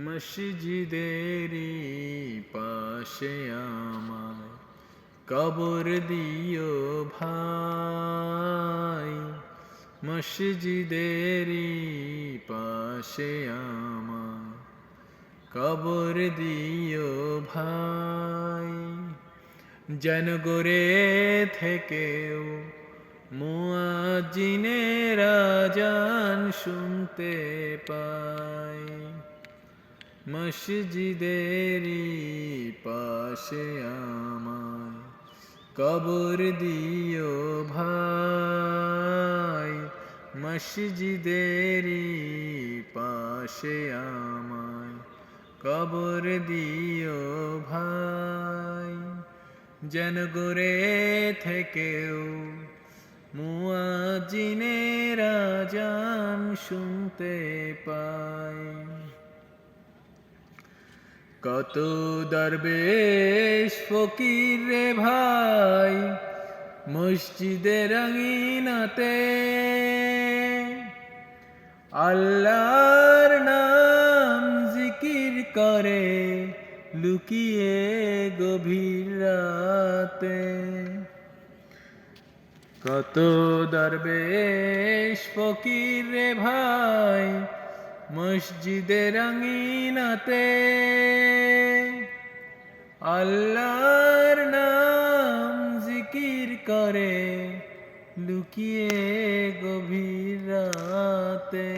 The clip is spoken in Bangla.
মসজিদেরই পাশে আমায় কবর দিও ভাই। মসজিদেরই পাশে আমায় কবর দিও ভাই। যেন গড়ে থেকেও মুয়াজিনের আজান শুনতে পাই। মসজিদেরই পাশে আমায় কবর দিও ভাই। মসজিদেরই পাশে আমায় কবর দিও ভাই। যেন গড়ে থেকেও মুয়াজিনের আজান শুনতে পাই। কত দরবেশ ফকির রে ভাই, মসজিদে রঙিনাতে। আল্লাহর নাম জিকির করে লুকিয়ে গভীর রাতে। কত দরবেশ ফকির রে ভাই মসজিদের রঙিনাতে আল্লাহর নাম জিকির করে লুকিয়ে গভীর রাতে।